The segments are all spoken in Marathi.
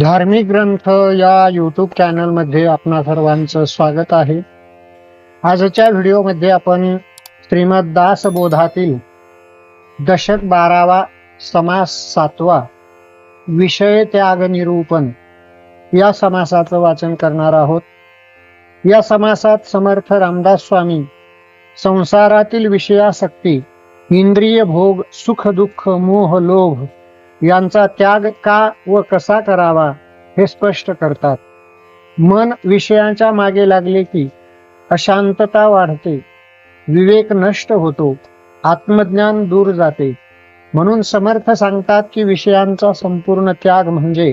धार्मिक ग्रंथ या यूट्यूब चॅनलमध्ये आपणा सर्वांचं स्वागत आहे. आजच्या व्हिडिओमध्ये आपण श्रीमद दासबोधातील दशक बारावा समास सातवा विषय त्याग निरूपण या समासाचं वाचन करणार आहोत. या समासात समर्थ रामदास स्वामी संसारातील विषयासक्ती इंद्रिय भोग सुख दुःख मोह लोभ यांचा त्याग का व कसा करावा हे स्पष्ट करतात. मन विषयांच्या मागे लागले की अशांतता वाढते विवेक नष्ट होतो आत्मज्ञान दूर जाते. म्हणून समर्थ सांगतात की विषयांचा संपूर्ण त्याग म्हणजे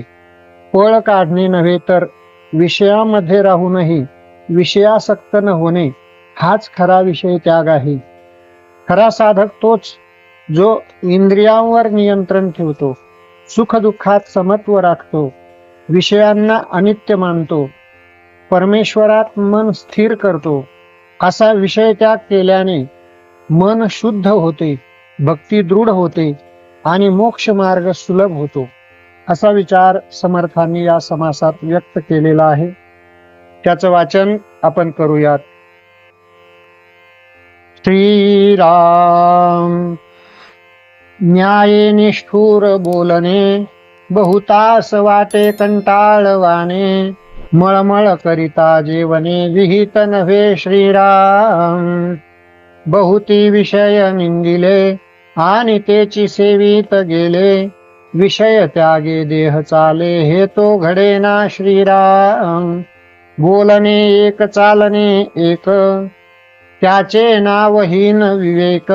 पळ काढणे नव्हे तर विषयामध्ये राहूनही विषयासक्त न होणे हाच खरा विषय त्याग आहे. खरा साधक तोच जो इंद्रियांवर नियंत्रण ठेवतो सुख दुःखात समत्व राखतो विषयांना अनित्य मानतो परमेश्वरात मन स्थिर करतो असा विषय त्याग केल्याने मन शुद्ध होते भक्ती दृढ होते आणि मोक्ष मार्ग सुलभ होतो असा विचार समर्थांनी या समासात व्यक्त केलेला आहे. त्याचं वाचन आपण करूयात. श्रीराम न्याये निष्ठुर बोलणे बहुतास वाटे कंटाळवाने मळमळ करिता जेवणे विहित नव्हे श्रीराम. बहुती विषय निंदिले आणि तेची सेवित गेले विषय त्यागे देह चाले हे तो घडे ना श्रीराम. बोलणे एक चालणे एक त्याचे नावहीन विवेक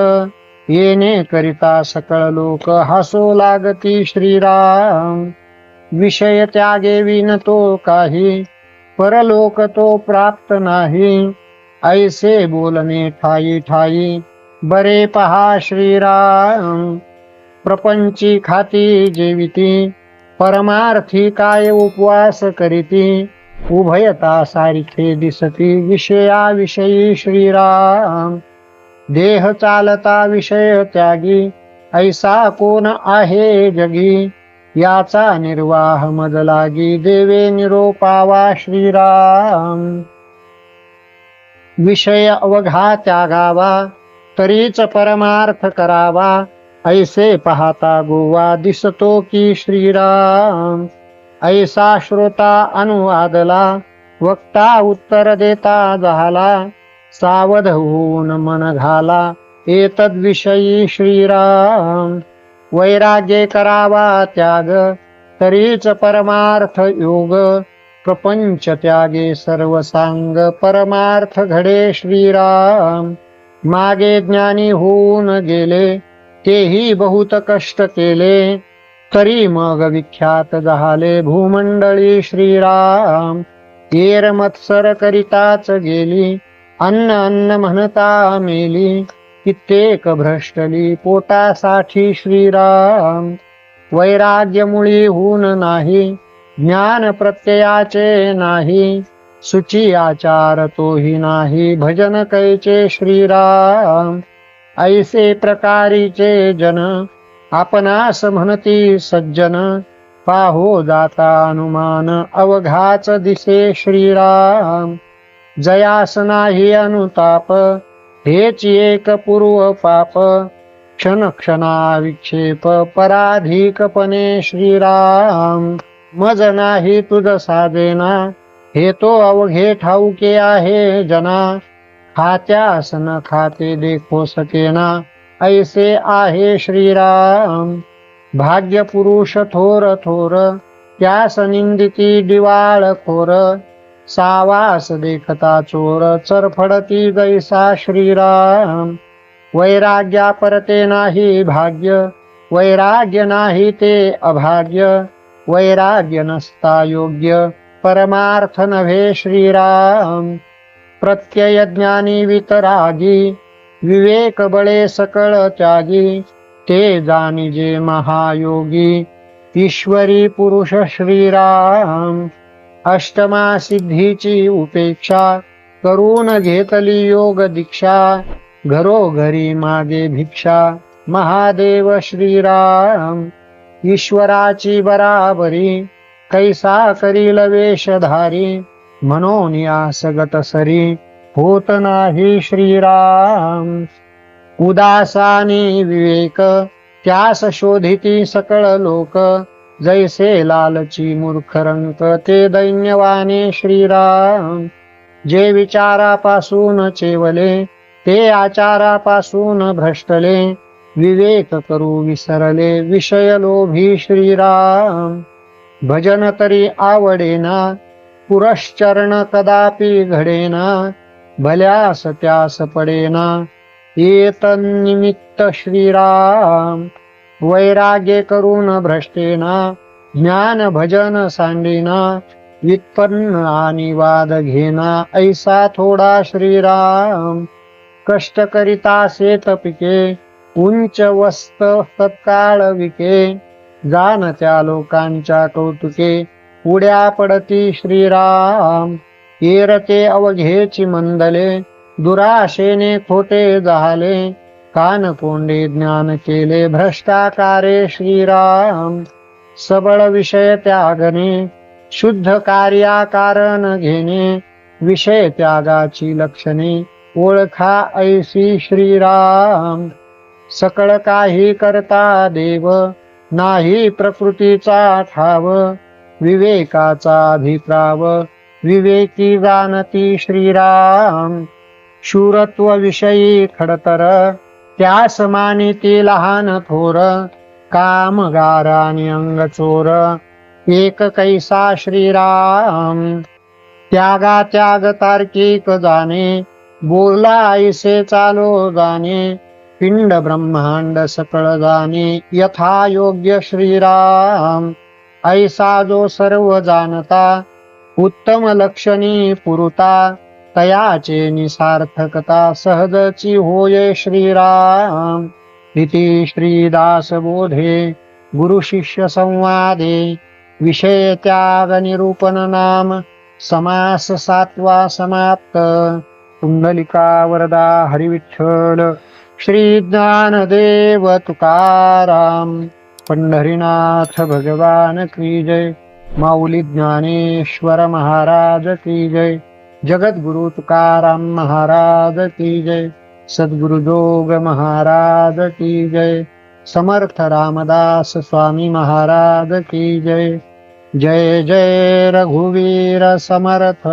येणे करिता सकळ लोक हसो लागती श्रीराम. विषय त्यागे विन तो काही परलोक तो प्राप्त नाही. ऐसे बोलणे ठाई ठाई बरे पहा श्रीराम. प्रपंची खाती जेविती परमार्थी काय उपवास करीती उभयता सारखे दिसती विषयाविषयी श्रीराम. देह चालता विषय त्यागी ऐसा कोण आहे जगी? याचा निर्वाह मज लागी देवे निरोपावा श्रीराम. विषय अवघा त्यागावा तरीच परमार्थ करावा ऐसे पाहता गोवा दिसतो की श्रीराम. ऐसा श्रोता अनुवादला वक्ता उत्तर देता झाला सावध होऊन मन घाला. एतद्विषयी श्रीराम. वैराग्ये करावा त्याग. तरीच परमार्थ योग. प्रपंच त्यागे सर्व सांग परमार्थ घडे श्रीराम. मागे ज्ञानी होऊन गेले. तेही बहुत कष्ट केले. तरी मग विख्यात झाले भूमंडळी श्रीराम. येर मत्सर करिताच गेली. अन्न अन्न म्हणता मेली. कित्येक भ्रष्टली पोटासाठी श्रीराम. वैराग्यमुळी होऊन नाही ज्ञान प्रत्ययाचे नाही सुची आचार तोही नाही भजन कैचे श्रीराम. ऐसे प्रकारीचे जन आपणास म्हणती सज्जन. पाहो जाता अनुमान अवघाच दिसे श्रीराम. जयास नाही अनुताप हेच एक पूर्व पाप. क्षण क्षणा विक्षेप पराधिकपणे श्रीराम. मज नाही तुझ साधेना हे तो अवघे ठाऊके आहे जना. खात्यासन खाते देखो सकेना ऐसे आहे श्रीराम. भाग्य पुरुष थोर थोर त्यास निंदिती दिवाळ खोर. सावास देखता चोर चरफडती जैसा श्रीराम। वैराग्या परते नाही भाग्य वैराग्य नाही ते अभाग्य। वैराग्य नसता योग्य परमार्थ नव्हे श्रीराम। प्रत्यय ज्ञानी वितरागी विवेक बळे सकळ त्यागी। ते जाणिजे महायोगी ईश्वरी पुरुष श्रीराम। अष्टमा सिद्धीची उपेक्षा करून घेतली योग दीक्षा. घरोघरी मागे भिक्षा. महादेव श्रीराम ईश्वराची बराबरी. कैसा करील वेशधारी म्हणून या सगत सरी होत नाही श्रीराम. उदासाने विवेक त्यास शोधिती सकळ लोक. जैसे लालची मूर्ख रंक ते दैन्यवाने श्रीराम. जे विचारापासून चेवले ते आचारापासून भ्रष्टले विवेक करू विसरले विषय लोभी श्रीराम. भजन तरी आवडेना पुरश्चरण कदापि घडेना भल्यास त्यास पडेना निमित्त श्रीराम. वैराग्य करून भ्रष्टेना ज्ञान भजन सांडेना व्युत्पन्न आणि वाद घेना ऐसा थोडा श्रीराम. कष्ट करिता शेत पिके उंच वस्त सत्काळ विके जाण त्या लोकांच्या कौतुके उड्या पडती श्रीराम. येरते अवघेची मंदले दुराशेने खोटे झाले कान कोंडे ज्ञान केले भ्रष्टाकारे श्रीराम। सबळ विषय त्यागणे शुद्ध कार्या कारण घेणे विषय त्यागाची लक्षणे ओळखा ऐसी श्रीराम। सकळ काही करता देव नाही प्रकृतीचा ठाव विवेकाचा अभिप्राव विवेकी जाणती श्रीराम। शूरत्व विषयी खडतर त्यास मानिती लहान थोर कामगार अंग अंगचोर एक कैसा श्रीराम। त्यागा त्याग तार्किक जाणे बोला ऐसे चालो जाणे पिंड ब्रह्मांड सकळ जाणे यथा योग्य श्रीराम। ऐसा जो सर्व जाणता उत्तम लक्षणी पुरुता तयाचे निसार्थकता सहजची होय श्रीराम। इति श्रीदास बोधे गुरु शिष्य संवादे विषय त्याग निरूपण नाम समास सात्वा समाप्त। पुंडलिका वरदा हरिविठ्ठल। श्रीज्ञानदेव तुकाराम। पंढरीनाथ भगवान की जय। माऊली ज्ञानेश्वर महाराज की जय। जगद्गुरु तुकाराम महाराज की जय। सद्गुरु जोग महाराज की जय। समर्थ रामदास स्वामी महाराज की जय। जय जय रघुवीर समर्थ।